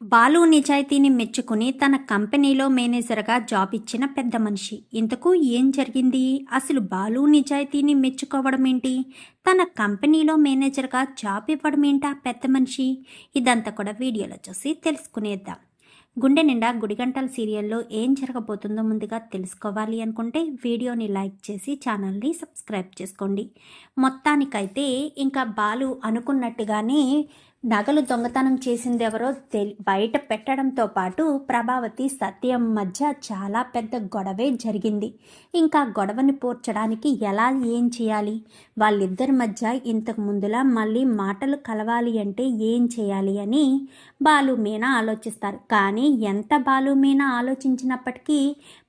బాలు నిజాయితీని మెచ్చుకుని తన కంపెనీలో మేనేజర్గా జాబ్ ఇచ్చిన పెద్ద మనిషి. ఇంతకు ఏం జరిగింది? అసలు బాలు నిజాయితీని మెచ్చుకోవడం ఏంటి? తన కంపెనీలో మేనేజర్గా జాబ్ ఇవ్వడం ఏంటా పెద్ద మనిషి? ఇదంతా కూడా వీడియోలో చూసి తెలుసుకునేద్దాం. గుండె నిండా గుడిగంటల సీరియల్లో ఏం జరగబోతుందో ముందుగా తెలుసుకోవాలి అనుకుంటే వీడియోని లైక్ చేసి ఛానల్ని సబ్స్క్రైబ్ చేసుకోండి. మొత్తానికైతే ఇంకా బాలు అనుకున్నట్టుగానే నగలు దొంగతనం చేసింది ఎవరో తెలి బయట పెట్టడంతో పాటు ప్రభావతి సత్యం మధ్య చాలా పెద్ద గొడవే జరిగింది. ఇంకా గొడవని పోర్చడానికి ఎలా ఏం చేయాలి? వాళ్ళిద్దరి మధ్య ఇంతకు ముందులా మళ్ళీ మాటలు కలవాలి అంటే ఏం చేయాలి అని బాలు మీనా ఆలోచిస్తారు. కానీ ఎంత బాలు మీనా ఆలోచించినప్పటికీ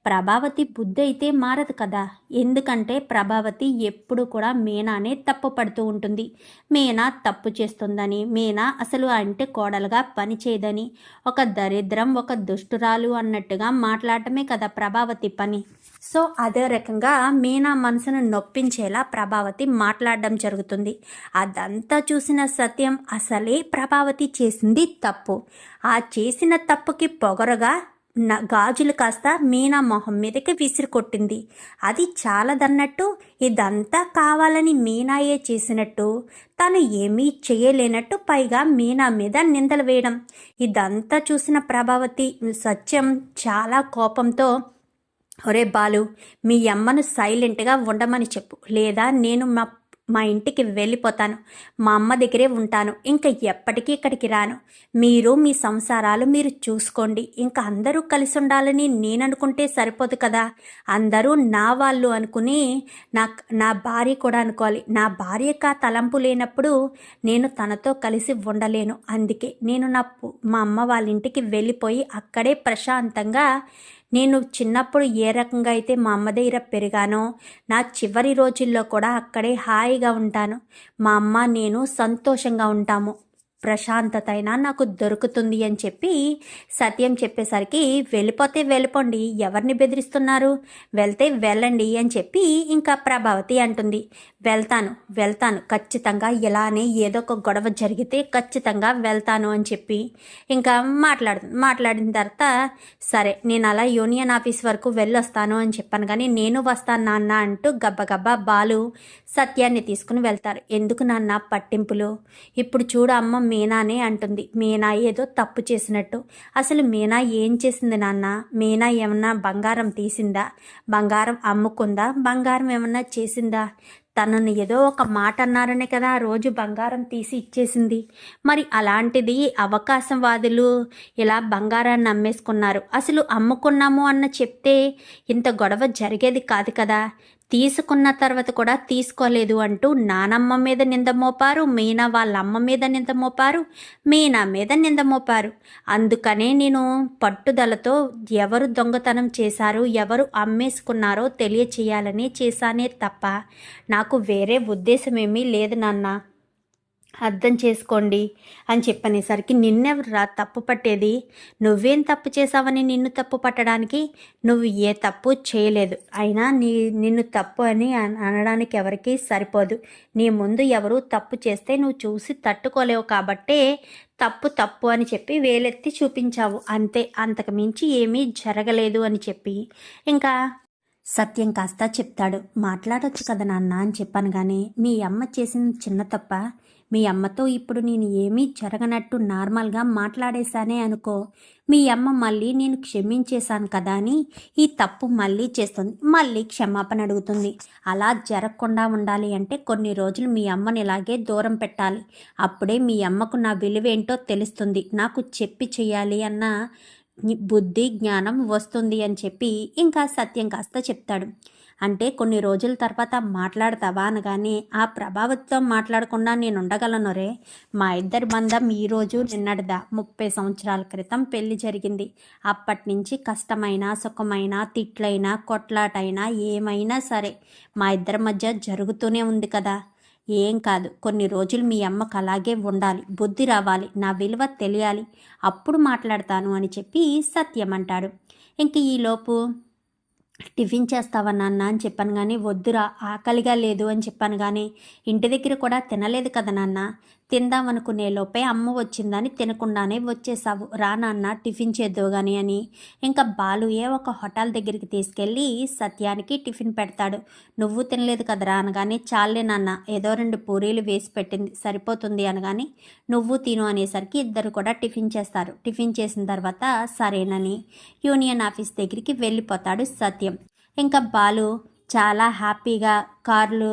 ప్రభావతి బుద్ధి అయితే మారదు కదా. ఎందుకంటే ప్రభావతి ఎప్పుడు కూడా మీనానే తప్పు పడుతూ ఉంటుంది. మీనా తప్పు చేస్తుందని మీనా అసలు అంటే కోడలుగా పనిచేయదని ఒక దరిద్రం ఒక దుష్టురాలు అన్నట్టుగా మాట్లాడటమే కదా ప్రభావతి పని. సో అదే రకంగా మీనా మనసును నొప్పించేలా ప్రభావతి మాట్లాడడం జరుగుతుంది. అదంతా చూసిన సత్యం అసలే ప్రభావతి చేసింది తప్పు. ఆ చేసిన తప్పుకి పొగరగా నా గాజులు కాస్త మీనా మొహం మీదకి విసిరి కొట్టింది. అది చాలదన్నట్టు ఇదంతా కావాలని మీనాయే చేసినట్టు తను ఏమీ చేయలేనట్టు పైగా మీనా మీద నిందలు వేయడం. ఇదంతా చూసిన ప్రభావతి సత్యం చాలా కోపంతో ఒరే బాలు మీ అమ్మను సైలెంట్గా ఉండమని చెప్పు. లేదా నేను మా మా ఇంటికి వెళ్ళిపోతాను. మా అమ్మ దగ్గరే ఉంటాను. ఇంకా ఎప్పటికీ ఇక్కడికి రాను. మీరు మీ సంసారాలు మీరు చూసుకోండి. ఇంకా అందరూ కలిసి ఉండాలని నేను అనుకుంటే సరిపోదు కదా. అందరూ నా వాళ్ళు అనుకుని నా నా భార్య కూడా అనుకోవాలి. నా భార్యక తలంపు లేనప్పుడు నేను తనతో కలిసి ఉండలేను. అందుకే నేను నా మా అమ్మ వాళ్ళ ఇంటికి వెళ్ళిపోయి అక్కడే ప్రశాంతంగా నేను చిన్నప్పుడు ఏ రకంగా అయితే మా అమ్మ దగ్గర పెరిగానో నా చివరి రోజుల్లో కూడా అక్కడే హాయిగా ఉంటాను. మా అమ్మ నేను సంతోషంగా ఉంటాము. ప్రశాంతత అయినా నాకు దొరుకుతుంది అని చెప్పి సత్యం చెప్పేసరికి వెళ్ళిపోతే వెళ్ళిపోండి ఎవరిని బెదిరిస్తున్నారు? వెళ్తే వెళ్ళండి అని చెప్పి ఇంకా ప్రభావతి అంటుంది. వెళ్తాను వెళ్తాను. ఖచ్చితంగా ఇలానే ఏదో ఒక గొడవ జరిగితే ఖచ్చితంగా వెళ్తాను అని చెప్పి ఇంకా మాట్లాడు మాట్లాడిన తర్వాత సరే నేను అలా యూనియన్ ఆఫీస్ వరకు వెళ్ళొస్తాను అని చెప్పాను కానీ నేను వస్తాను నాన్న అంటూ గబ్బగబ్బా బాలు సత్యాన్ని తీసుకుని వెళ్తారు. ఎందుకు నాన్న పట్టింపులు? ఇప్పుడు చూడు అమ్మ మీనానే అంటుంది. మీనా ఏదో తప్పు చేసినట్టు. అసలు మీనా ఏం చేసింది నాన్న? మీనా ఏమన్నా బంగారం తీసిందా? బంగారం అమ్ముకుందా? బంగారం ఏమన్నా చేసిందా? తనను ఏదో ఒక మాట అన్నారనే కదా రోజు బంగారం తీసి ఇచ్చేసింది. మరి అలాంటిది అవకాశవాదులు ఇలా బంగారాన్ని అమ్మేసుకున్నారు. అసలు అమ్ముకున్నాము అన్న చెప్తే ఇంత గొడవ జరిగేది కాదు కదా. తీసుకున్న తర్వాత కూడా తీసుకోలేదు అంటూ నానమ్మ మీద నింద మోపారు మీనా వాళ్ళ అమ్మ మీద నింద మోపారు మీనా మీద నింద మోపారు. అందుకనే నేను పట్టుదలతో ఎవరు దొంగతనం చేశారు ఎవరు అమ్మేసుకున్నారో తెలియచేయాలని చేశానే తప్ప నాకు వేరే ఉద్దేశం ఏమీ లేదు నాన్న. అర్థం చేసుకోండి అని చెప్పనేసరికి రా తప్పు పట్టేది? నువ్వేం తప్పు చేసావని నిన్ను తప్పు పట్టడానికి? నువ్వు ఏ తప్పు చేయలేదు. అయినా నీ నిన్ను తప్పు అని అనడానికి ఎవరికీ సరిపోదు. నీ ముందు ఎవరు తప్పు చేస్తే నువ్వు చూసి తట్టుకోలేవు కాబట్టే తప్పు తప్పు అని చెప్పి వేలెత్తి చూపించావు. అంతే. అంతకు మించి ఏమీ జరగలేదు అని చెప్పి. ఇంకా సత్యం కాస్త చెప్తాడు. మాట్లాడొచ్చు కదా నాన్న అని చెప్పాను కానీ మీ అమ్మ చేసిన చిన్న తప్ప. మీ అమ్మతో ఇప్పుడు నేను ఏమీ జరగనట్టు నార్మల్గా మాట్లాడేశానే అనుకో. మీ అమ్మ మళ్ళీ నేను క్షమించేశాను కదా అని ఈ తప్పు మళ్ళీ చేస్తుంది. మళ్ళీ క్షమాపణ అడుగుతుంది. అలా జరగకుండా ఉండాలి అంటే కొన్ని రోజులు మీ అమ్మని ఇలాగే దూరం పెట్టాలి. అప్పుడే మీ అమ్మకు నా విలువేంటో తెలుస్తుంది. నాకు చెప్పి చేయాలి అన్న బుద్ధి జ్ఞానం వస్తుంది అని చెప్పి ఇంకా సత్యం కాస్త చెప్తాడు. అంటే కొన్ని రోజుల తర్వాత మాట్లాడతావా అనగానే ఆ ప్రభావంతో మాట్లాడకుండా నేను ఉండగలను రే. మా ఇద్దరి బంధం ఈరోజు నిన్నటిదా. ముప్పై సంవత్సరాల క్రితం పెళ్ళి జరిగింది. అప్పటి నుంచి కష్టమైన సుఖమైన తిట్లైనా కొట్లాటైనా ఏమైనా సరే మా ఇద్దరి మధ్య జరుగుతూనే ఉంది కదా. ఏం కాదు. కొన్ని రోజులు మీ అమ్మకు అలాగే ఉండాలి. బుద్ధి రావాలి. నా విలువ తెలియాలి. అప్పుడు మాట్లాడతాను అని చెప్పి సత్యం అంటాడు. ఇంక ఈలోపు టిఫిన్ చేస్తావా నాన్న అని చెప్పాను కానీ వద్దురా ఆకలిగా లేదు అని చెప్పాను కానీ ఇంటి దగ్గర కూడా తినలేదు కదా నాన్న. తిందామనుకునే లోపే అమ్మ వచ్చిందని తినకుండానే వచ్చేసావు. రా నాన్న టిఫిన్ చేద్దోగాని అని. ఇంకా బాలుయే ఒక హోటల్ దగ్గరికి తీసుకెళ్ళి సత్యానికి టిఫిన్ పెడతాడు. నువ్వు తినలేదు కదరా అనగానే చాలే నాన్న ఏదో రెండు పూరీలు వేసి పెట్టింది. సరిపోతుంది అనగాని నువ్వు తిను అనేసరికి ఇద్దరు కూడా టిఫిన్ చేస్తారు. టిఫిన్ చేసిన తర్వాత సరేనని యూనియన్ ఆఫీస్ దగ్గరికి వెళ్ళిపోతాడు సత్యం. ఇంకా బాలు చాలా హ్యాపీగా కార్లు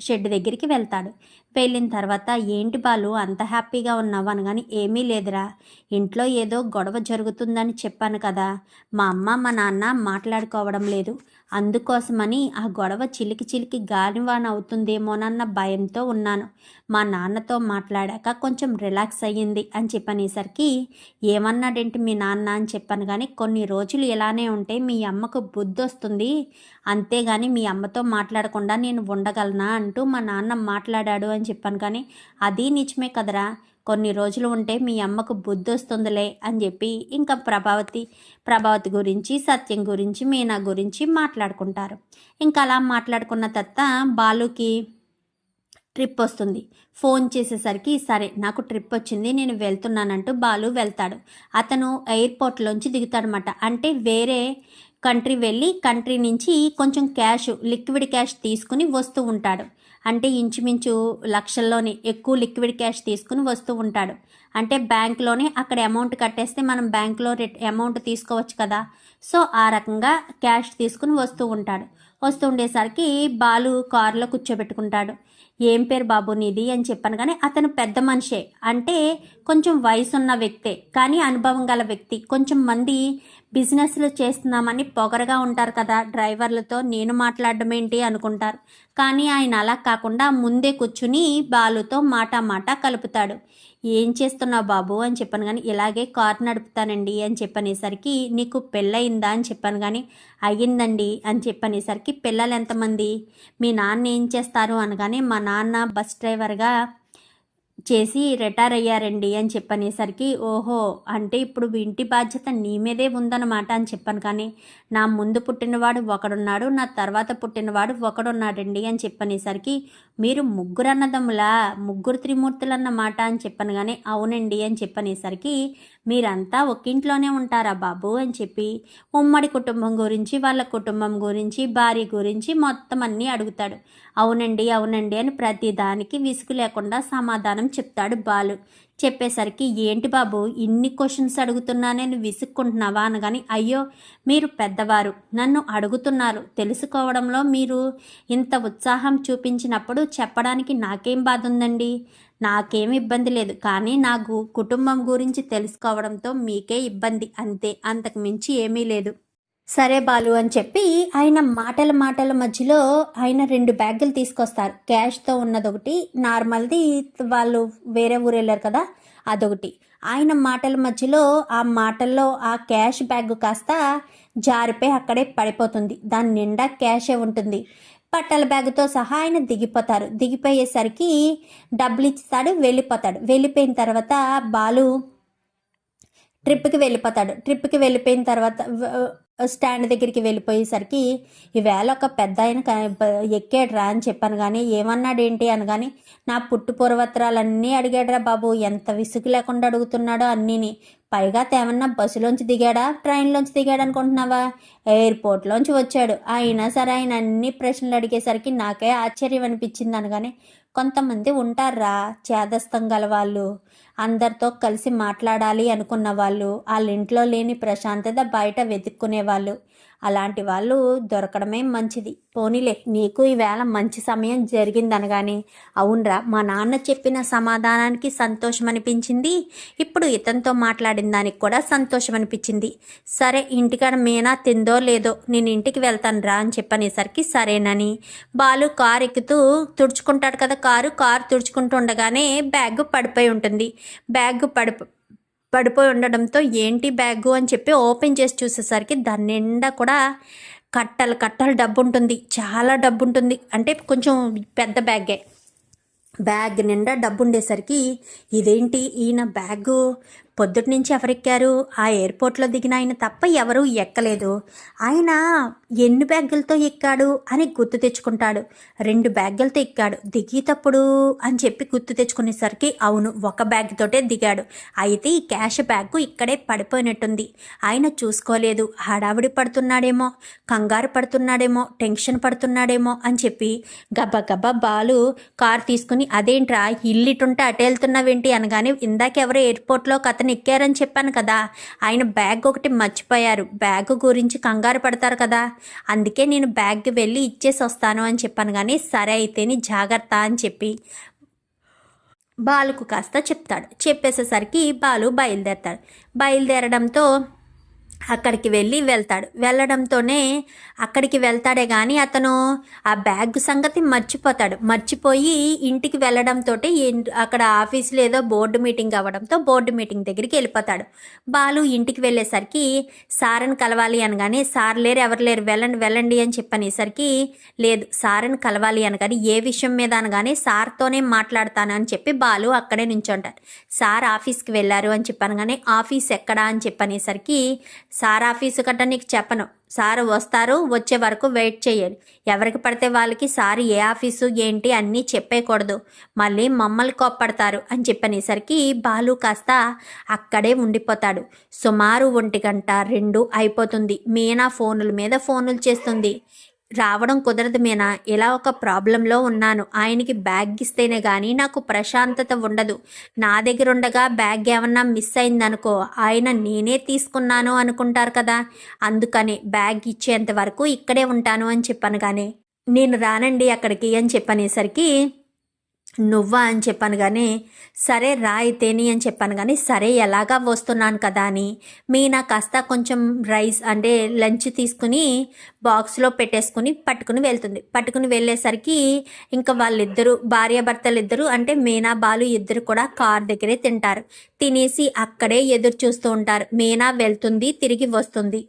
షెడ్ దగ్గరికి వెళ్తాడు. వెళ్ళిన తర్వాత ఏంటి బాలు అంత హ్యాపీగా ఉన్నావు? అనగాని ఏమీ లేదురా. ఇంట్లో ఏదో గొడవ జరుగుతుందని చెప్పాను కదా. మా అమ్మ మా నాన్న మాట్లాడుకోవడం లేదు. అందుకోసమని ఆ గొడవ చిలికి చిలికి గాలివాన అవుతుందేమోనన్న భయంతో ఉన్నాను. మా నాన్నతో మాట్లాడాక కొంచెం రిలాక్స్ అయ్యింది అని చెప్పనేసరికి ఏమన్నాడేంటి మీ నాన్న? అని చెప్పాను కానీ కొన్ని రోజులు ఇలానే ఉంటే మీ అమ్మకు బుద్ధి వస్తుంది అంతేగాని మీ అమ్మతో మాట్లాడకుండా నేను ఉండగలనా అంటూ మా నాన్న మాట్లాడాడు అని చెప్పాను. కానీ అది నిజమే కదరా. కొన్ని రోజులు ఉంటే మీ అమ్మకు బుద్ధి వస్తుందిలే అని చెప్పి ఇంకా ప్రభావతి ప్రభావతి గురించి సత్యం గురించి మీనా గురించి మాట్లాడుకుంటారు. ఇంకా అలా మాట్లాడుకున్న తర్వాత బాలుకి ట్రిప్ వస్తుంది. ఫోన్ చేసేసరికి సరే నాకు ట్రిప్ వచ్చింది నేను వెళ్తున్నానంటూ బాలు వెళ్తాడు. అతను ఎయిర్పోర్ట్లోంచి దిగుతాడనమాట అంటే వేరే కంట్రీ వెళ్ళి కంట్రీ నుంచి కొంచెం క్యాష్ లిక్విడ్ క్యాష్ తీసుకుని వస్తూ ఉంటాడు. అంటే ఇంచుమించు లక్షల్లోనే ఎక్కువ లిక్విడ్ క్యాష్ తీసుకుని వస్తూ ఉంటాడు. అంటే బ్యాంక్లోనే అక్కడ అమౌంట్ కట్టేస్తే మనం బ్యాంక్లో రిట్ అమౌంట్ తీసుకోవచ్చు కదా. సో ఆ రకంగా క్యాష్ తీసుకుని వస్తూ ఉంటాడు. వస్తూ ఉండేసరికి బాలు కారులో కూర్చోబెట్టుకుంటాడు. ఏం పేరు బాబు నీది? అని చెప్పాను కానీ అతను పెద్ద మనిషే. అంటే కొంచెం వయసు ఉన్న వ్యక్తే కానీ అనుభవం గల వ్యక్తి. కొంచెం మంది బిజినెస్లు చేస్తున్నామని పొగరగా ఉంటారు కదా డ్రైవర్లతో నేను మాట్లాడడం ఏంటి అనుకుంటారు. కానీ ఆయన అలా కాకుండా ముందే కూర్చుని బాలుతో మాట మాట కలుపుతాడు. ఏం చేస్తున్నావు బాబు? అని చెప్పాను కానీ ఇలాగే కార్ నడుపుతానండి అని చెప్పనేసరికి నీకు పెళ్ళయిందా? అని చెప్పాను కానీ అయ్యిందండి అని చెప్పనేసరికి పిల్లలు ఎంతమంది? మీ నాన్న ఏం చేస్తారు? అనగానే మా నాన్న బస్ డ్రైవర్గా చేసి రిటైర్ అయ్యారండి అని చెప్పనేసరికి ఓహో అంటే ఇప్పుడు ఇంటి బాధ్యత నీ మీదే ఉందన్నమాట అని చెప్పాను. కానీ నా ముందు పుట్టినవాడు ఒకడున్నాడు నా తర్వాత పుట్టినవాడు ఒకడున్నాడండి అని చెప్పనేసరికి మీరు ముగ్గురు అన్నదమ్ములా ముగ్గురు త్రిమూర్తులు అన్నమాట అని చెప్పాను కానీ అవునండి అని చెప్పనేసరికి మీరంతా ఒక్కింట్లోనే ఉంటారా బాబు అని చెప్పి ఉమ్మడి కుటుంబం గురించి వాళ్ళ కుటుంబం గురించి భార్య గురించి మొత్తం అన్నీ అడుగుతాడు. అవునండి అవునండి అని ప్రతిదానికి విసుగు లేకుండా సమాధానం చెప్తాడు బాలు. చెప్పేసరికి ఏంటి బాబు ఇన్ని క్వశ్చన్స్ అడుగుతున్నా నేను విసుక్కుంటున్నావా? అనగాని అయ్యో మీరు పెద్దవారు నన్ను అడుగుతున్నారు. తెలుసుకోవడంలో మీరు ఇంత ఉత్సాహం చూపించినప్పుడు చెప్పడానికి నాకేం బాధ ఉందండి నాకేం ఇబ్బంది లేదు. కానీ నాకు కుటుంబం గురించి తెలుసుకోవడంతో మీకే ఇబ్బంది. అంతే అంతకు మించి ఏమీ లేదు. సరే బాలు అని చెప్పి ఆయన మాటల మాటల మధ్యలో ఆయన రెండు బ్యాగులు తీసుకొస్తారు. క్యాష్తో ఉన్నదొకటి నార్మల్ది వాళ్ళు వేరే ఊరు వెళ్ళారు కదా అదొకటి. ఆయన మాటల మధ్యలో ఆ మాటల్లో ఆ క్యాష్ బ్యాగ్ కాస్త జారిపోయి అక్కడే పడిపోతుంది. దాని నిండా క్యాషే ఉంటుంది. పట్టల బ్యాగ్తో సహా ఆయన దిగిపోతారు. దిగిపోయేసరికి డబ్బులు ఇస్తాడు వెళ్ళిపోతాడు. వెళ్ళిపోయిన తర్వాత బాలు ట్రిప్కి వెళ్ళిపోతాడు. ట్రిప్కి వెళ్ళిపోయిన తర్వాత స్టాండ్ దగ్గరికి వెళ్ళిపోయేసరికి ఈవేళ ఒక పెద్ద ఆయన ఎక్కాడు రా అని చెప్పాను. కానీ ఏమన్నాడు ఏంటి అనగాని నా పుట్టు పూర్వత్రాలన్నీ అడిగాడురా బాబు. ఎంత విసుగు లేకుండా అడుగుతున్నాడో అన్నీని. పైగా తేమన్నా బస్సులోంచి దిగాడా? ట్రైన్లోంచి దిగాడు అనుకుంటున్నావా? ఎయిర్పోర్ట్లోంచి వచ్చాడు. అయినా సరే ఆయన అన్ని ప్రశ్నలు అడిగేసరికి నాకే ఆశ్చర్యం అనిపించింది అనగానే కొంతమంది ఉంటారా చేదస్తం గల వాళ్ళు అందరితో కలిసి మాట్లాడాలి అనుకున్న వాళ్ళు వాళ్ళ ఇంట్లో లేని ప్రశాంతత బయట వెతుక్కునే వాళ్ళు అలాంటి వాళ్ళు దొరకడమే మంచిది. పోనీలే నీకు ఈవేళ మంచి సమయం జరిగిందనగానే. అవునరా మా నాన్న చెప్పిన సమాధానానికి సంతోషం అనిపించింది ఇప్పుడు ఇతనితో మాట్లాడిన దానికి కూడా సంతోషం అనిపించింది సరే ఇంటికాడ మీనా తిందో లేదో నేను ఇంటికి వెళ్తాను రా అని చెప్పనేసరికి సరేనని. బాలు కారు ఎక్కుతూ తుడుచుకుంటాడు కదా కారు కారు తుడుచుకుంటూ ఉండగానే బ్యాగ్ పడిపోయి ఉంటుంది. బ్యాగ్ పడిపో పడిపోయి ఉండడంతో ఏంటి బ్యాగు అని చెప్పి ఓపెన్ చేసి చూసేసరికి దాని నిండా కూడా కట్టలు కట్టలు డబ్బు ఉంటుంది చాలా డబ్బు ఉంటుంది అంటే కొంచెం పెద్ద బ్యాగే. బ్యాగ్ నిండా డబ్బు ఉండేసరికి ఇదేంటి? ఈయన బ్యాగు పొద్దుటి నుంచి ఎవరెక్కారు? ఆ ఎయిర్పోర్ట్లో దిగిన ఆయన తప్ప ఎవరూ ఎక్కలేదు. ఆయన ఎన్ని బ్యాగులతో ఎక్కాడు అని గుర్తు తెచ్చుకుంటాడు. రెండు బ్యాగులతో ఎక్కాడు. దిగేటప్పుడు అని చెప్పి గుర్తు తెచ్చుకునేసరికి అవును ఒక బ్యాగ్ తోటే దిగాడు. అయితే ఈ క్యాష్ బ్యాగ్ ఇక్కడే పడిపోయినట్టుంది. ఆయన చూసుకోలేదు. హడావిడి పడుతున్నాడేమో కంగారు పడుతున్నాడేమో టెన్షన్ పడుతున్నాడేమో అని చెప్పి గబ్బా గబ్బా బాలు కార్ తీసుకుని అదేంట్రా ఇల్లిటుంటే అటు వెళ్తున్నావేంటి అనగానే ఇందాకెవరో ఎయిర్పోర్ట్లో కథ అతను ఎక్కారని చెప్పాను కదా. ఆయన బ్యాగ్ ఒకటి మర్చిపోయారు. బ్యాగ్ గురించి కంగారు పడతారు కదా. అందుకే నేను బ్యాగ్ వెళ్ళి ఇచ్చేసి వస్తాను అని చెప్పాను కానీ సరే అయితేని జాగ్రత్త అని చెప్పి బాలుకు కాస్త చెప్తాడు. చెప్పేసేసరికి బాలు బయలుదేరతాడు. బయలుదేరడంతో అక్కడికి వెళ్ళి వెళ్తాడు. వెళ్ళడంతోనే అక్కడికి వెళ్తాడే కానీ అతను ఆ బ్యాగ్ సంగతి మర్చిపోతాడు. మర్చిపోయి ఇంటికి వెళ్ళడంతో అక్కడ ఆఫీస్లో ఏదో బోర్డు మీటింగ్ అవ్వడంతో బోర్డు మీటింగ్ దగ్గరికి వెళ్ళిపోతాడు. బాలు ఇంటికి వెళ్ళేసరికి సార్ని కలవాలి అనగానే సార్ లేరు ఎవరు లేరు వెళ్ళండి వెళ్ళండి అని చెప్పనేసరికి లేదు సార్ని కలవాలి అనగాని ఏ విషయం మీద అనగానే సార్తోనే మాట్లాడతాను అని చెప్పి బాలు అక్కడే నించుంటాడు. సార్ ఆఫీస్కి వెళ్ళారు అని చెప్పనగానే కానీ ఆఫీస్ ఎక్కడా అని చెప్పనేసరికి సార్ ఆఫీసు గట్ట నీకు చెప్పను. సార్ వస్తారు వచ్చే వరకు వెయిట్ చేయాలి ఎవరికి పడితే వాళ్ళకి సార్ ఏ ఆఫీసు ఏంటి అన్నీ చెప్పేయకూడదు. మళ్ళీ మమ్మల్ని కోప్పడతారు అని చెప్పనేసరికి బాలు కాస్త అక్కడే ఉండిపోతాడు. సుమారు ఒంటి గంట రెండు అయిపోతుంది. మీనా ఫోనుల మీద ఫోనులు చేస్తుంది. రావడం కుదరదు మీనా. ఇలా ఒక ప్రాబ్లంలో ఉన్నాను. ఆయనకి బ్యాగ్ ఇస్తేనే కానీ నాకు ప్రశాంతత ఉండదు. నా దగ్గర ఉండగా బ్యాగ్ ఏమన్నా మిస్ అయిందనుకో ఆయన నేనే తీసుకున్నాను అనుకుంటారు కదా. అందుకని బ్యాగ్ ఇచ్చేంత వరకు ఇక్కడే ఉంటాను అని చెప్పాను కానీ నేను రానండి అక్కడికి అని చెప్పనేసరికి నువ్వా అని చెప్పాను కానీ సరే రా అయితేని అని చెప్పాను కానీ సరే ఎలాగా వస్తున్నాను కదా అని. మీనా కాస్త కొంచెం రైస్ అంటే లంచ్ తీసుకుని బాక్స్లో పెట్టేసుకుని పట్టుకుని వెళ్తుంది. పట్టుకుని వెళ్ళేసరికి ఇంకా వాళ్ళిద్దరూ భార్యాభర్తలు ఇద్దరు అంటే మీనా బాలు ఇద్దరు కూడా కార్ దగ్గరే తింటారు. తినేసి అక్కడే ఎదురు చూస్తూ ఉంటారు. మీనా వెళ్తుంది తిరిగి వస్తుంది.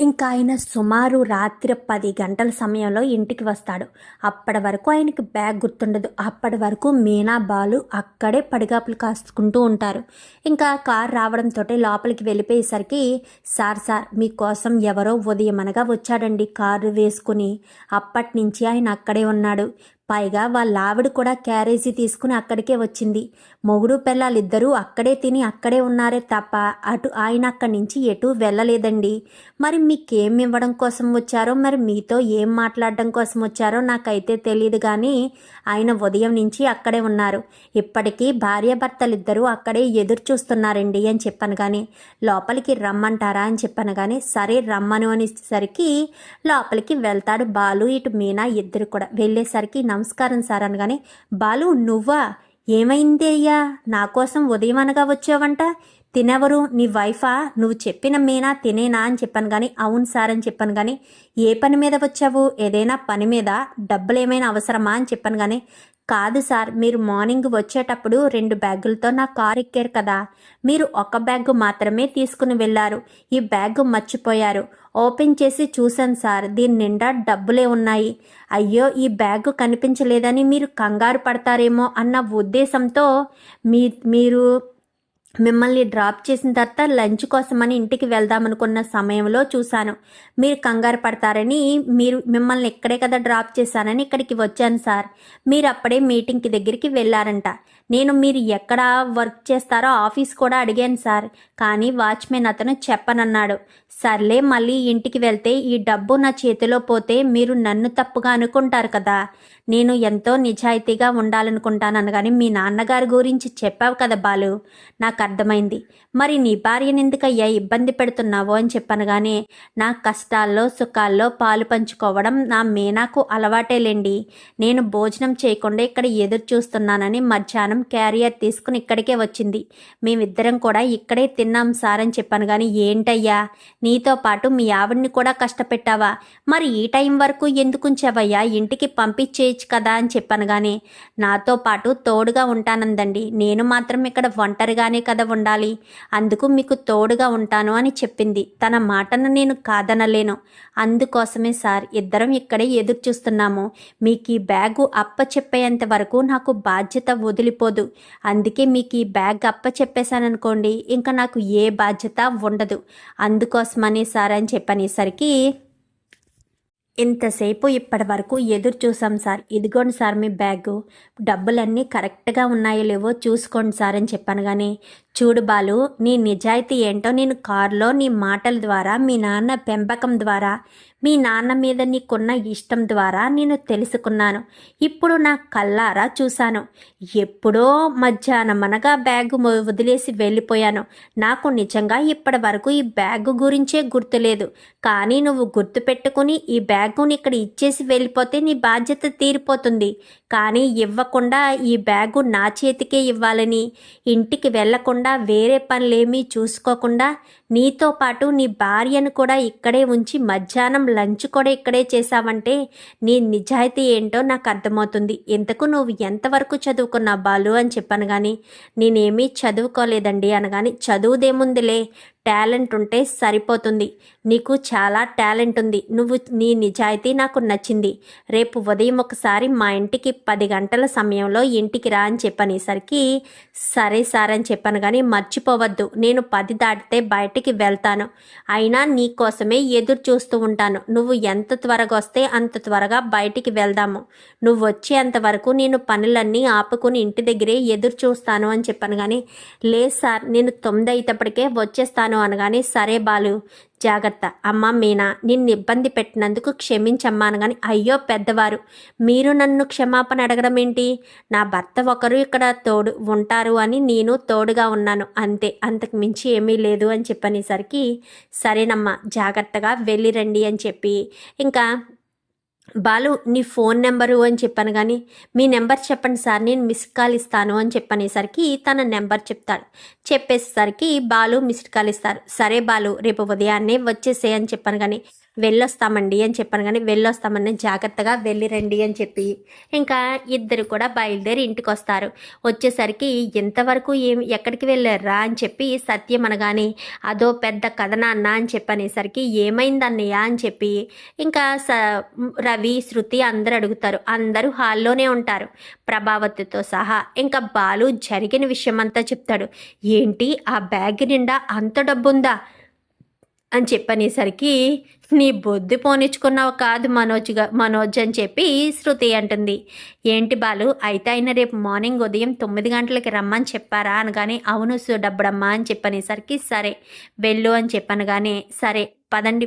ఇంకా ఆయన సుమారు రాత్రి పది గంటల సమయంలో ఇంటికి వస్తాడు. అప్పటి వరకు ఆయనకి బ్యాగ్ గుర్తుండదు. అప్పటి వరకు మీనా బాలు అక్కడే పడిగాపులు కాసుకుంటూ ఉంటారు. ఇంకా కార్ రావడంతో లోపలికి వెళ్ళిపోయేసరికి సార్ సార్ మీకోసం ఎవరో ఉదయం అనగా వచ్చాడండి కారు వేసుకుని. అప్పటి నుంచి ఆయన అక్కడే ఉన్నాడు. పైగా వాళ్ళ ఆవిడ కూడా క్యారేజీ తీసుకుని అక్కడికే వచ్చింది. మొగుడు పిల్లలిద్దరూ అక్కడే తిని అక్కడే ఉన్నారే తప్ప అటు ఆయన అక్కడి నుంచి ఎటు వెళ్ళలేదండి. మరి మీకేం ఇవ్వడం కోసం వచ్చారో మరి మీతో ఏం మాట్లాడడం కోసం వచ్చారో నాకైతే తెలియదు కానీ ఆయన ఉదయం నుంచి అక్కడే ఉన్నారు. ఇప్పటికీ భార్యాభర్తలిద్దరూ అక్కడే ఎదురు చూస్తున్నారండి అని చెప్పాను కానీ లోపలికి రమ్మంటారా అని చెప్పాను కానీ సరే రమ్మను అనేసరికి లోపలికి వెళ్తాడు బాలు. ఇటు మీనా ఇద్దరు కూడా వెళ్ళేసరికి నమస్కారం సార్ అనగానే బాలు నువ్వా? ఏమైంది అయ్యా? నా కోసం ఉదయం అనగా వచ్చావంట? తినెవరు? నీ వైఫా? నువ్వు చెప్పిన మీనా? తినేనా? అని చెప్పాను కానీ అవును సార్ అని చెప్పాను కానీ ఏ పని మీద వచ్చావు? ఏదైనా పని మీద? డబ్బులు ఏమైనా అవసరమా? అని చెప్పాను కానీ కాదు సార్ మీరు మార్నింగ్ వచ్చేటప్పుడు రెండు బ్యాగులతో నా కార్ ఎక్కారు కదా. మీరు ఒక బ్యాగ్ మాత్రమే తీసుకుని వెళ్ళారు. ఈ బ్యాగ్ మర్చిపోయారు. ఓపెన్ చేసి చూశాను సార్. దీని నిండా డబ్బులే ఉన్నాయి. అయ్యో ఈ బ్యాగ్ కనిపించలేదని మీరు కంగారు పడతారేమో అన్న ఉద్దేశంతో మీ మీరు మిమ్మల్ని డ్రాప్ చేసిన తర్వాత లంచ్ కోసమని ఇంటికి వెళ్దామనుకున్న సమయంలో చూశాను. మీరు కంగారు పడతారని మీరు మిమ్మల్ని ఇక్కడే కదా డ్రాప్ చేశానని ఇక్కడికి వచ్చాను సార్. మీరు అప్పుడే మీటింగ్కి దగ్గరికి వెళ్ళారంట. నేను మీరు ఎక్కడ వర్క్ చేస్తారో ఆఫీస్ కూడా అడిగాను సార్. కానీ వాచ్మెన్ అతను చెప్పనన్నాడు. సర్లే మళ్ళీ ఇంటికి వెళ్తే ఈ డబ్బు నా చేతిలో పోతే మీరు నన్ను తప్పుగా అనుకుంటారు కదా. నేను ఎంతో నిజాయితీగా ఉండాలనుకుంటాను కానీ మీ నాన్నగారి గురించి చెప్పావు కదా బాలు. నాకు అర్థమైంది. మరి నీ భార్యను ఎందుకయ్యా ఇబ్బంది పెడుతున్నావో అని చెప్పాను కానీ నా కష్టాల్లో సుఖాల్లో పాలు పంచుకోవడం నా మీనాకు అలవాటేలేండి నేను భోజనం చేయకుండా ఇక్కడ ఎదురు చూస్తున్నానని మధ్యాహ్నం క్యారియర్ తీసుకుని ఇక్కడికే వచ్చింది. మేమిద్దరం కూడా ఇక్కడే తిన్న. సార్ అని చెప్పాను కానీ ఏంటయ్యా? నీతో పాటు మీ ఆవిడ్ని కూడా కష్టపెట్టావా? మరి ఈ టైం వరకు ఎందుకు ఉంచావయ్యా ఇంటికి పంపించేయచ్చు కదా అని చెప్పాను కానీ నాతో పాటు తోడుగా ఉంటానందండి. నేను మాత్రం ఇక్కడ ఒంటరిగానే కదా ఉండాలి. అందుకు మీకు తోడుగా ఉంటాను అని చెప్పింది. తన మాటను నేను కాదనలేను. అందుకోసమే సార్ ఇద్దరం ఇక్కడే ఎదురు చూస్తున్నాము. మీకు ఈ బ్యాగు అప్ప చెప్పేంత వరకు నాకు బాధ్యత వదిలిపోదు. అందుకే మీకు ఈ బ్యాగ్ అప్ప చెప్పేశాననుకోండి ఇంకా నాకు ఏ బాధ్యత ఉండదు. అందుకోసమని సార్ అని చెప్పనేసరికి ఇంతసేపు ఇప్పటి వరకు ఎదురు చూసాం సార్. ఇదిగోండి సార్ మీ బ్యాగు. డబ్బులన్నీ కరెక్ట్గా ఉన్నాయో లేవో చూసుకోండి సార్ అని చెప్పాను కానీ చూడు బాలు నీ నిజాయితీ ఏంటో నేను కారులో నీ మాటల ద్వారా మీ నాన్న పెంపకం ద్వారా మీ నాన్న మీద నీకున్న ఇష్టం ద్వారా నేను తెలుసుకున్నాను. ఇప్పుడు నా కల్లారా చూశాను. ఎప్పుడో మధ్యాహ్నం అనగా బ్యాగు వదిలేసి వెళ్ళిపోయాను. నాకు నిజంగా ఇప్పటి వరకు ఈ బ్యాగు గురించే గుర్తులేదు. కానీ నువ్వు గుర్తు పెట్టుకుని ఈ బ్యాగుని ఇక్కడ ఇచ్చేసి వెళ్ళిపోతే నీ బాధ్యత తీరిపోతుంది. కానీ ఇవ్వకుండా ఈ బ్యాగు నా చేతికే ఇవ్వాలని ఇంటికి వెళ్ళకుండా వేరే పనులేమీ చూసుకోకుండా నీతో పాటు నీ భార్యను కూడా ఇక్కడే ఉంచి మధ్యాహ్నం లంచ్ కూడా ఇక్కడే చేశావంటే నీ నిజాయితీ ఏంటో నాకు అర్థమవుతుంది. ఎందుకు నువ్వు ఎంతవరకు చదువుకున్నా బాలు అని చెప్పాను కానీ నేనేమీ చదువుకోలేదండి అనగాని చదువుదేముందిలే టాలెంట్ ఉంటే సరిపోతుంది. నీకు చాలా టాలెంట్ ఉంది. నువ్వు నీ నిజాయితీ నాకు నచ్చింది. రేపు ఉదయం ఒకసారి మా ఇంటికి పది గంటల సమయంలో ఇంటికి రా అని చెప్పనేసరికి సరే సార్ అని చెప్పాను కానీ మర్చిపోవద్దు. నేను పది దాటితే బయటికి వెళ్తాను. అయినా నీ కోసమే ఎదురు చూస్తూ ఉంటాను. నువ్వు ఎంత త్వరగా వస్తే అంత త్వరగా బయటికి వెళ్దాము. నువ్వు వచ్చేంత వరకు నేను పనులన్నీ ఆపుకుని ఇంటి దగ్గరే ఎదురు చూస్తాను అని చెప్పాను కానీ లేదు సార్ నేను తొమ్మిది అయ్యేటప్పటికే వచ్చేస్తాను. అనగానే సరే బాలు జాగ్రత్త. అమ్మ మీనా నిన్ను ఇబ్బంది పెట్టినందుకు క్షమించమ్మా అనగాని అయ్యో పెద్దవారు మీరు నన్ను క్షమాపణ అడగడం ఏంటి? నా భర్త ఒకరు ఇక్కడ తోడు ఉంటారు అని నేను తోడుగా ఉన్నాను. అంతే అంతకు మించి ఏమీ లేదు అని చెప్పనేసరికి సరేనమ్మా జాగ్రత్తగా వెళ్ళిరండి అని చెప్పి ఇంకా బాలు నీ ఫోన్ నెంబరు అని చెప్పాను కానీ మీ నెంబర్ చెప్పండి సార్ నేను మిస్ కాల్ ఇస్తాను అని చెప్పనేసరికి తన నెంబర్ చెప్తాడు. చెప్పేసరికి బాలు మిస్డ్ కాల్ ఇస్తారు. సరే బాలు రేపు ఉదయాన్నే వచ్చేసే అని చెప్పాను కానీ వెళ్ళొస్తామండి అని చెప్పాను కానీ వెళ్ళొస్తామని జాగ్రత్తగా వెళ్ళిరండి అని చెప్పి. ఇంకా ఇద్దరు కూడా బయలుదేరి ఇంటికి వస్తారు వచ్చేసరికి ఇంతవరకు ఏం ఎక్కడికి వెళ్ళారా అని చెప్పి సత్యం అనగానే అదో పెద్ద కథ అన్న అని చెప్పనేసరికి ఏమైంది అన్నయ్య? అని చెప్పి ఇంకా స రవి శృతి అందరు అడుగుతారు. అందరూ హాల్లోనే ఉంటారు. ప్రభావతితో సహా ఇంకా బాలు జరిగిన విషయం అంతా చెప్తాడు. ఏంటి? ఆ బ్యాగ్ నిండా అంత డబ్బుందా? అని చెప్పనేసరికి నీ బొద్దు పోనిచ్చుకున్నావు కాదు మనోజ్గా మనోజ్ అని చెప్పి శృతి అంటుంది. ఏంటి బాలు అయితే అయినా రేపు మార్నింగ్ ఉదయం తొమ్మిది గంటలకి రమ్మని చెప్పారా? అనగానే అవును సు డబ్బుడమ్మా అని చెప్పనేసరికి సరే వెళ్ళు అని చెప్పాను కానీ సరే పదండి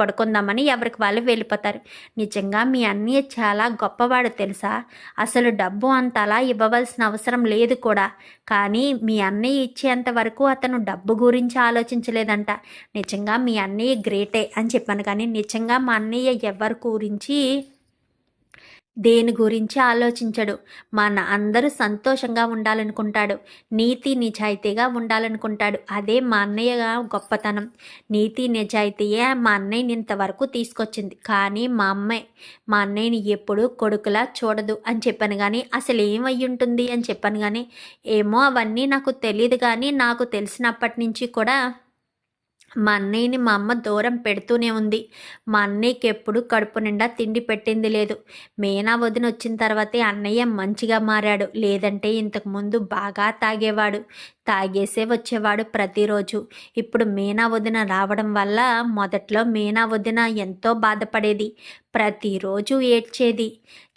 పడుకుందామని ఎవరికి వాళ్ళు వెళ్ళిపోతారు. నిజంగా మీ అన్నయ్య చాలా గొప్పవాడు తెలుసా? అసలు డబ్బు అంతలా ఇవ్వవలసిన అవసరం లేదు కూడా. కానీ మీ అన్నయ్య ఇచ్చేంత వరకు అతను డబ్బు గురించి ఆలోచించలేదంట. నిజంగా మీ అన్నయ్య గ్రేటే అని చెప్పాను కానీ నిజంగా మా అన్నయ్య ఎవరి గురించి దేని గురించి ఆలోచించడు? మన అందరూ సంతోషంగా ఉండాలనుకుంటాడు. నీతి నిజాయితీగా ఉండాలనుకుంటాడు. అదే మా అన్నయ్య గొప్పతనం. నీతి నిజాయితీయే మా అన్నయ్యని ఇంతవరకు తీసుకొచ్చింది. కానీ మా అమ్మాయి మా అన్నయ్యని ఎప్పుడూ కొడుకులా చూడదు అని చెప్పాను కానీ అసలు ఏమయ్యి ఉంటుంది అని చెప్పాను కానీ ఏమో అవన్నీ నాకు తెలియదు కానీ నాకు తెలిసినప్పటి నుంచి కూడా మా అన్నయ్యని మా అమ్మ దూరం పెడుతూనే ఉంది. మా అన్నయ్యకి ఎప్పుడు కడుపు నిండా తిండి పెట్టింది లేదు. మేనా వదిన వచ్చిన తర్వాతే అన్నయ్య మంచిగా మారాడు. లేదంటే ఇంతకుముందు బాగా తాగేవాడు. తాగేసే వచ్చేవాడు ప్రతిరోజు. ఇప్పుడు మీనా వదిన రావడం వల్ల మొదట్లో మీనా వదిన ఎంతో బాధపడేది. ప్రతిరోజు ఏడ్చేది.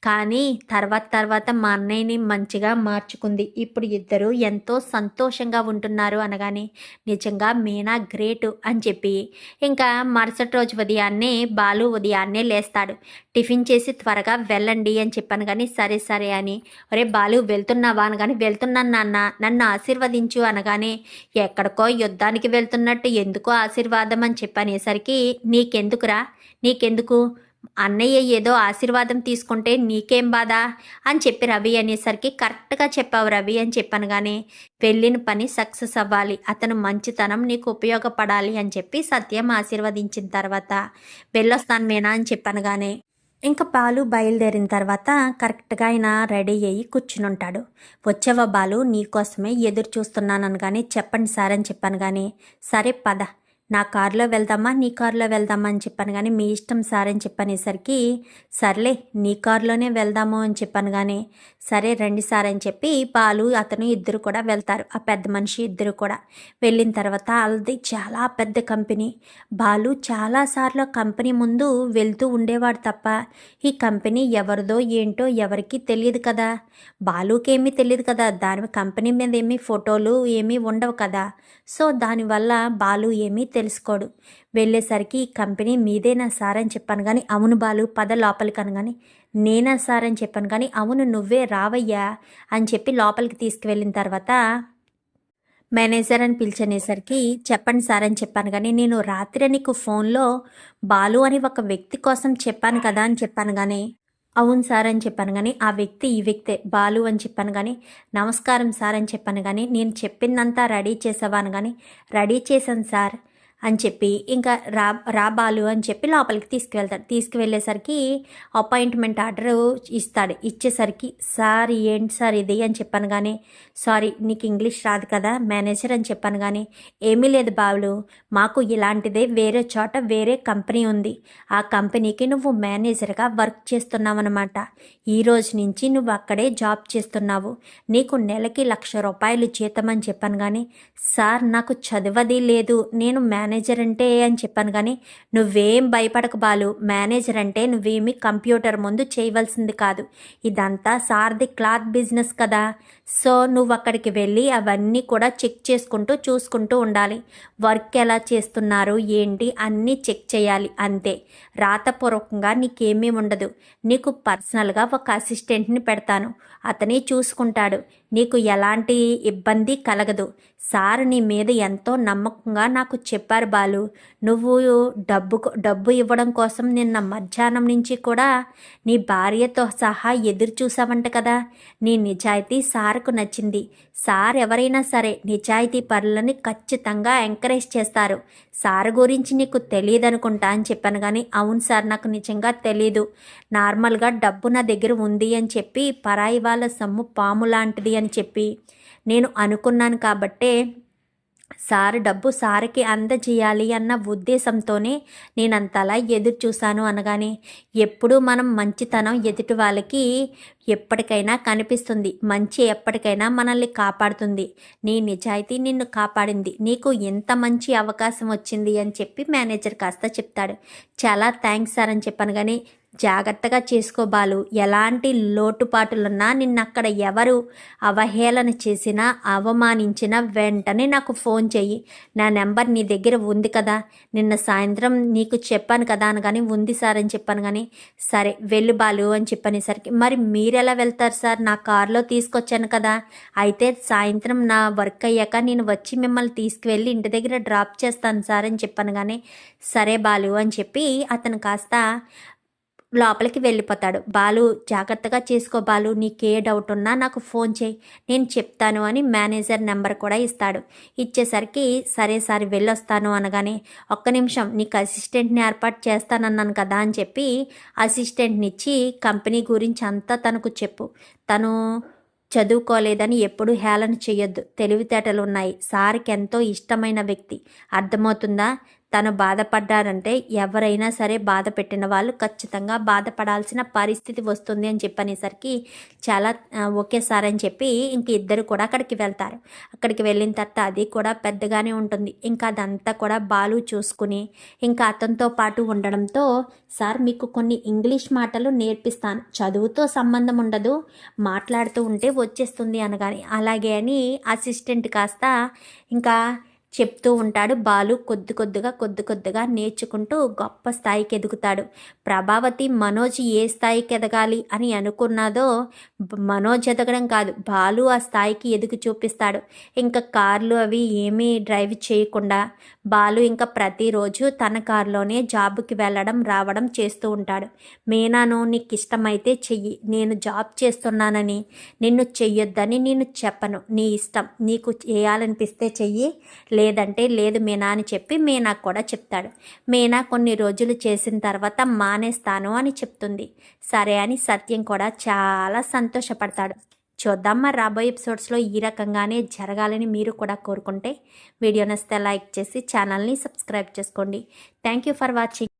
కానీ తర్వాత తర్వాత మా అన్నయ్యని మంచిగా మార్చుకుంది. ఇప్పుడు ఇద్దరు ఎంతో సంతోషంగా ఉంటున్నారు అనగానే నిజంగా మీనా గ్రేటు అని చెప్పి. ఇంకా మరుసటి రోజు ఉదయాన్నే బాలు ఉదయాన్నే లేస్తాడు. టిఫిన్ చేసి త్వరగా వెళ్ళండి అని చెప్పాను కానీ సరే సరే అని. ఒరే బాలు వెళ్తున్నావా? అనగానే వెళ్తున్నాను నాన్న నన్ను ఆశీర్వదించు అనగానే ఎక్కడికో యుద్ధానికి వెళ్తున్నట్టు ఎందుకో ఆశీర్వాదం? అని చెప్పనేసరికి నీకెందుకురా? నీకెందుకు? అన్నయ్య ఏదో ఆశీర్వాదం తీసుకుంటే నీకేం బాధ? అని చెప్పి రవి అనేసరికి కరెక్ట్గా చెప్పావు రవి అని చెప్పాను కానీ వెళ్ళిన పని సక్సెస్ అవ్వాలి. అతను మంచితనం నీకు ఉపయోగపడాలి అని చెప్పి సత్యం ఆశీర్వదించిన తర్వాత వెళ్ళొస్తాను మేనా అని చెప్పాను కానీ ఇంకా బాలు బయలుదేరిన తర్వాత కరెక్ట్గా ఆయన రెడీ అయ్యి కూర్చుని ఉంటాడు వచ్చేవా బాలు నీకోసమే ఎదురు చూస్తున్నానని కానీ చెప్పండి సార్ అని చెప్పాను కానీ సరే పద. నా కారులో వెళ్దామా నీ కారులో వెళ్దామా అని చెప్పాను కానీ మీ ఇష్టం సార్ అని చెప్పనేసరికి సర్లే నీ కారులోనే వెళ్దాము అని చెప్పాను కానీ సరే రండి సార్ అని చెప్పి బాలు అతను ఇద్దరు కూడా వెళ్తారు. ఆ పెద్ద మనిషి ఇద్దరు కూడా. వెళ్ళిన తర్వాత వాళ్ళది చాలా పెద్ద కంపెనీ. బాలు చాలాసార్లు కంపెనీ ముందు వెళ్తూ ఉండేవాడు తప్ప ఈ కంపెనీ ఎవరిదో ఏంటో ఎవరికి తెలియదు కదా. బాలుకేమీ తెలియదు కదా. దాని కంపెనీ మీద ఏమీ ఫోటోలు ఏమీ ఉండవు కదా. సో దానివల్ల బాలు ఏమీ తెలుసుకోడు. వెళ్ళేసరికి ఈ కంపెనీ మీదేనా సార్ అని చెప్పాను కానీ అవును బాలు పద లోపలికి అనగాని నేనా సార్ అని చెప్పాను కానీ అవును నువ్వే రావయ్యా అని చెప్పి లోపలికి తీసుకువెళ్ళిన తర్వాత మేనేజర్ అని పిలిచనేసరికి చెప్పండి సార్ అని చెప్పాను కానీ నేను రాత్రి నీకు ఫోన్లో బాలు అని ఒక వ్యక్తి కోసం చెప్పాను కదా అని చెప్పాను కానీ అవును సార్ అని చెప్పాను కానీ ఆ వ్యక్తి ఈ వ్యక్తే బాలు అని చెప్పాను కానీ నమస్కారం సార్ అని చెప్పాను కానీ నేను చెప్పిందంతా రెడీ చేసేవాను కానీ రెడీ చేశాను సార్. అని చెప్పి ఇంకా రా రా బాలు అని చెప్పి లోపలికి తీసుకువెళ్తాడు. తీసుకువెళ్ళేసరికి అపాయింట్మెంట్ ఆర్డర్ ఇస్తాడు. ఇచ్చేసరికి సార్ ఏంటి సార్ ఇది? అని చెప్పాను కానీ సారీ నీకు ఇంగ్లీష్ రాదు కదా మేనేజర్ అని చెప్పాను కానీ ఏమీ లేదు బావులు మాకు ఇలాంటిదే వేరే చోట వేరే కంపెనీ ఉంది. ఆ కంపెనీకి నువ్వు మేనేజర్గా వర్క్ చేస్తున్నావన్నమాట. ఈ రోజు నుంచి నువ్వు అక్కడే జాబ్ చేస్తున్నావు. నీకు నెలకి లక్ష రూపాయలు జీతం అని చెప్పాను కానీ సార్ నాకు చదవది లేదు. నేను మేనేజర్ అంటే అని చెప్పాను కానీ నువ్వేం భయపడక బాలు. మేనేజర్ అంటే నువ్వేమి కంప్యూటర్ ముందు చేయవలసింది కాదు. ఇదంతా సార్ది క్లాత్ బిజినెస్ కదా. సో నువ్వు అక్కడికి వెళ్ళి అవన్నీ కూడా చెక్ చేసుకుంటూ చూసుకుంటూ ఉండాలి. వర్క్ ఎలా చేస్తున్నారు ఏంటి అన్నీ చెక్ చేయాలి అంతే. రాతపూర్వకంగా నీకేమీ ఉండదు. నీకు పర్సనల్గా ఒక అసిస్టెంట్ని పెడతాను. అతనే చూసుకుంటాడు. నీకు ఎలాంటి ఇబ్బంది కలగదు. సార్ నీ మీద ఎంతో నమ్మకంగా నాకు చెప్పారు బాలు. నువ్వు డబ్బు డబ్బు ఇవ్వడం కోసం నిన్న మధ్యాహ్నం నుంచి కూడా నీ భార్యతో సహా ఎదురు చూసావంట కదా. నీ నిజాయితీ సార్ సార్కు నచ్చింది. సార్ ఎవరైనా సరే నిజాయితీ పనులని ఖచ్చితంగా ఎంకరేజ్ చేస్తారు. సార్ గురించి నీకు తెలియదనుకుంటా అని చెప్పాను కానీ అవును సార్ నాకు నిజంగా తెలీదు. నార్మల్గా డబ్బు నా దగ్గర ఉంది అని చెప్పి పరాయి వాళ్ళ సొమ్ము పాము లాంటిది అని చెప్పి నేను అనుకున్నాను కాబట్టే సార్ డబ్బు సార్కి అందజేయాలి అన్న ఉద్దేశంతోనే నేను అంతలా ఎదురు చూశాను అనగానే ఎప్పుడు మనం మంచితనం ఎదుటి వాళ్ళకి ఎప్పటికైనా కనిపిస్తుంది. మంచి ఎప్పటికైనా మనల్ని కాపాడుతుంది. నీ నిజాయితీ నిన్ను కాపాడింది. నీకు ఎంత మంచి అవకాశం వచ్చింది అని చెప్పి మేనేజర్ కాస్త చెప్తాడు. చాలా థ్యాంక్స్ సార్ అని చెప్పాను కానీ జాగ్రత్తగా చేసుకోబాలు ఎలాంటి లోటుపాటులున్నా నిన్నక్కడ ఎవరు అవహేళన చేసినా అవమానించినా వెంటనే నాకు ఫోన్ చెయ్యి. నా నెంబర్ నీ దగ్గర ఉంది కదా. నిన్న సాయంత్రం నీకు చెప్పాను కదా అని కానీ ఉంది సార్ అని చెప్పాను కానీ సరే వెళ్ళు బాలు అని చెప్పనేసరికి మరి మీరు మీరెలా వెళ్తారు సార్? నా కారులో తీసుకొచ్చాను కదా. అయితే సాయంత్రం నా వర్క్ అయ్యాక నేను వచ్చి మిమ్మల్ని తీసుకువెళ్ళి ఇంటి దగ్గర డ్రాప్ చేస్తాను సార్ అని చెప్పాను కానీ సరే బాలు అని చెప్పి అతను కాస్త లోపలికి వెళ్ళిపోతాడు. బాలు జాగ్రత్తగా చేసుకో బాలు నీకే డౌట్ ఉన్నా నాకు ఫోన్ చేయి నేను చెప్తాను అని మేనేజర్ నెంబర్ కూడా ఇస్తాడు. ఇచ్చేసరికి సరే సరే వెళ్ళొస్తాను అనగానే ఒక్క నిమిషం నీకు అసిస్టెంట్ని ఏర్పాటు చేస్తానన్నాను కదా అని చెప్పి అసిస్టెంట్ని ఇచ్చి కంపెనీ గురించి అంతా తనకు చెప్పు. తను చదువుకోలేదని ఎప్పుడు హేళన చేయొద్దు తెలివితేటలు ఉన్నాయి సార్కి ఎంతో ఇష్టమైన వ్యక్తి. అర్థమవుతుందా? తను బాధపడ్డారంటే ఎవరైనా సరే బాధ పెట్టిన వాళ్ళు ఖచ్చితంగా బాధపడాల్సిన పరిస్థితి వస్తుంది అని చెప్పనేసరికి చాలా ఒకేసారి అని చెప్పి ఇంక ఇద్దరు కూడా అక్కడికి వెళ్తారు. అక్కడికి వెళ్ళిన తర్వాత అది కూడా పెద్దగానే ఉంటుంది. ఇంకా అదంతా కూడా బాలు చూసుకుని ఇంకా అతనితో పాటు ఉండడంతో సార్ మీకు కొన్ని ఇంగ్లీష్ మాటలు నేర్పిస్తాను. చదువుతో సంబంధం ఉండదు. మాట్లాడుతూ ఉంటే వచ్చేస్తుంది అనగాని. అలాగే అని అసిస్టెంట్ కాస్త ఇంకా చెప్తూ ఉంటాడు. బాలు కొద్ది కొద్దిగా కొద్ది కొద్దిగా నేర్చుకుంటూ గొప్ప స్థాయికి ఎదుగుతాడు. ప్రభావతి మనోజ్ ఏ స్థాయికి ఎదగాలి అని అనుకున్నదో మనోజ్ ఎదగడం కాదు బాలు ఆ స్థాయికి ఎదుగు చూపిస్తాడు. ఇంకా కార్లు అవి ఏమీ డ్రైవ్ చేయకుండా బాలు ఇంకా ప్రతిరోజు తన కారులోనే జాబ్కి వెళ్ళడం రావడం చేస్తూ ఉంటాడు. మీనాను నీకు ఇష్టమైతే చెయ్యి నేను జాబ్ చేస్తున్నానని నిన్ను చెయ్యొద్దని నేను చెప్పను. నీ ఇష్టం నీకు చేయాలనిపిస్తే చెయ్యి లే లేదంటే లేదు మీనా అని చెప్పి మీనా కూడా చెప్తాడు. మీనా కొన్ని రోజులు చేసిన తర్వాత మానేస్తాను అని చెప్తుంది. సరే అని సత్యం కూడా చాలా సంతోషపడతాడు. చూద్దాం మరి రాబోయే ఎపిసోడ్స్లో ఈ రకంగానే జరగాలని మీరు కూడా కోరుకుంటే. వీడియో నచ్చితే లైక్ చేసి ఛానల్ని సబ్స్క్రైబ్ చేసుకోండి. Thank you for watching